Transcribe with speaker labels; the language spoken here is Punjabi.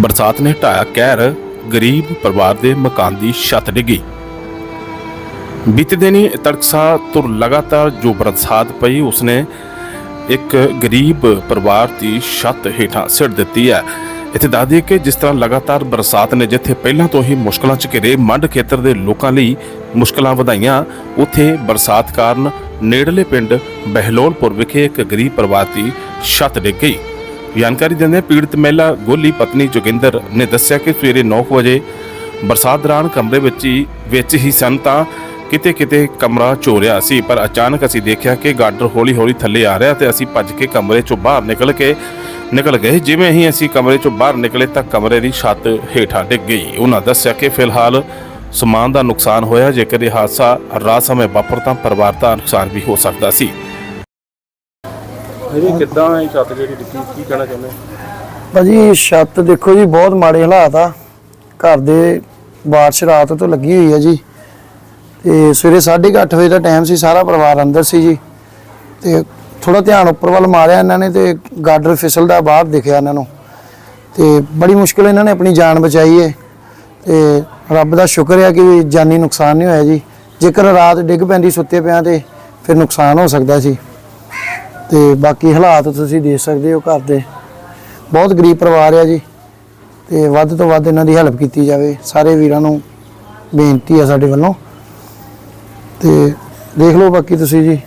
Speaker 1: ਬਰਸਾਤ ਨੇ ਢਾਇਆ ਕਹਿਰ, ਗਰੀਬ ਪਰਿਵਾਰ ਦੇ ਮਕਾਨ ਦੀ ਛੱਤ ਡਿੱਗੀ। ਬੀਤੇ ਦਿਨੀ ਤੜਕਸਾ ਤੋਂ ਲਗਾਤਾਰ ਜੋ ਬਰਸਾਤ ਪਈ, ਉਸਨੇ ਇੱਕ ਗਰੀਬ ਪਰਿਵਾਰ ਦੀ ਛੱਤ ਹੇਠਾਂ ਸਿੱਟ ਦਿੱਤੀ ਹੈ। ਇੱਥੇ ਦੱਸ ਦਈਏ ਕਿ ਜਿਸ ਤਰ੍ਹਾਂ ਲਗਾਤਾਰ ਬਰਸਾਤ ਨੇ ਜਿੱਥੇ ਪਹਿਲਾਂ ਤੋਂ ਹੀ ਮੁਸ਼ਕਲਾਂ ਚ ਘਿਰੇ ਮੰਡ ਖੇਤਰ ਦੇ ਲੋਕਾਂ ਲਈ ਮੁਸ਼ਕਲਾਂ ਵਧਾਈਆਂ, ਉੱਥੇ ਬਰਸਾਤ ਕਾਰਨ ਨੇੜਲੇ ਪਿੰਡ ਬਹਿਲੋਲਪੁਰ ਵਿਖੇ ਇੱਕ ਗਰੀਬ ਪਰਿਵਾਰ ਦੀ ਛੱਤ ਡਿੱਗ ਗਈ। ਜਾਣਕਾਰੀ ਦਿੰਦੇ ਪੀੜਤ ਮਹਿਲਾ ਗੋਲੀ ਪਤਨੀ ਜੋਗਿੰਦਰ ਨੇ ਦੱਸਿਆ ਕਿ ਸਵੇਰੇ 9 ਵਜੇ ਬਰਸਾਤ ਦੌਰਾਨ ਕਮਰੇ ਵਿੱਚ ਹੀ ਵਿੱਚ ਹੀ ਸਨ ਤਾਂ ਕਿਤੇ ਕਿਤੇ ਕਮਰਾ ਚੋਰਿਆ ਸੀ, ਪਰ ਅਚਾਨਕ ਅਸੀਂ ਦੇਖਿਆ ਕਿ ਗਾਡਰ ਹੌਲੀ ਹੌਲੀ ਥੱਲੇ ਆ ਰਿਹਾ ਤੇ ਅਸੀਂ ਭੱਜ ਕੇ ਕਮਰੇ ਚੋਂ ਬਾਹਰ ਨਿਕਲ ਕੇ ਨਿਕਲ ਗਏ। ਜਿਵੇਂ ਹੀ ਅਸੀਂ ਕਮਰੇ ਚੋਂ ਬਾਹਰ ਨਿਕਲੇ ਤਾਂ ਕਮਰੇ ਦੀ ਛੱਤ ਹੇਠਾਂ ਡਿੱਗ ਗਈ। ਉਹਨਾਂ ਦੱਸਿਆ ਕਿ ਫਿਲਹਾਲ ਸਮਾਨ ਦਾ ਨੁਕਸਾਨ ਹੋਇਆ, ਜੇਕਰ ਇਹ ਹਾਦਸਾ ਰਾਤ ਸਮੇਂ ਵਾਪਰ ਤਾਂ ਪਰਿਵਾਰ ਦਾ ਨੁਕਸਾਨ ਵੀ ਹੋ ਸਕਦਾ ਸੀ। ਇਹ ਕਿੱਦਾਂ ਇਹ ਛੱਤ ਜਿਹੜੀ ਡਿੱਗੀ ਕੀ ਕਹਿਣਾ ਚਾਹੁੰਦੇ
Speaker 2: ਭਾਜੀ, ਛੱਤ ਦੇਖੋ ਜੀ, ਬਹੁਤ ਮਾੜੇ ਹਾਲਾਤ ਆ। ਘਰ ਦੇ ਬਾਰਿਸ਼ ਰਾਤ ਤੋਂ ਲੱਗੀ ਹੋਈ ਹੈ ਜੀ। ਤੇ ਸਵੇਰੇ 8:30 ਵਜੇ ਦਾ ਟਾਈਮ ਸੀ, ਸਾਰਾ ਪਰਿਵਾਰ ਅੰਦਰ ਸੀ ਜੀ। ਤੇ ਥੋੜਾ ਧਿਆਨ ਉੱਪਰ ਵੱਲ ਮਾਰਿਆ ਇਹਨਾਂ ਨੇ ਤੇ ਗਾਡਰ ਫਿਸਲਦਾ ਬਾਹਰ ਦਿਖਿਆ ਇਹਨਾਂ ਨੂੰ। ਤੇ ਬੜੀ ਮੁਸ਼ਕਿਲ ਇਹਨਾਂ ਨੇ ਆਪਣੀ ਜਾਨ ਬਚਾਈ ਹੈ ਤੇ ਰੱਬ ਦਾ ਸ਼ੁਕਰ ਹੈ ਕਿ ਜਾਨੀ ਨੁਕਸਾਨ ਨਹੀਂ ਹੋਇਆ ਜੀ। ਜੇਕਰ ਰਾਤ ਡਿੱਗ ਪੈਂਦੀ ਸੁੱਤੇ ਪਿਆਂ ਤੇ, ਫਿਰ ਨੁਕਸਾਨ ਹੋ ਸਕਦਾ ਸੀ। ਤੇ ਬਾਕੀ ਹਾਲਾਤ ਤੁਸੀਂ ਦੇਖ ਸਕਦੇ ਹੋ ਘਰ ਦੇ। ਬਹੁਤ ਗਰੀਬ ਪਰਿਵਾਰ ਆ ਜੀ ਤੇ ਵੱਧ ਤੋਂ ਵੱਧ ਇਹਨਾਂ ਦੀ ਹੈਲਪ ਕੀਤੀ ਜਾਵੇ। ਸਾਰੇ ਵੀਰਾਂ ਨੂੰ ਬੇਨਤੀ ਆ ਸਾਡੇ ਵੱਲੋਂ। ਤੇ ਦੇਖ ਲਓ ਬਾਕੀ ਤੁਸੀਂ ਜੀ।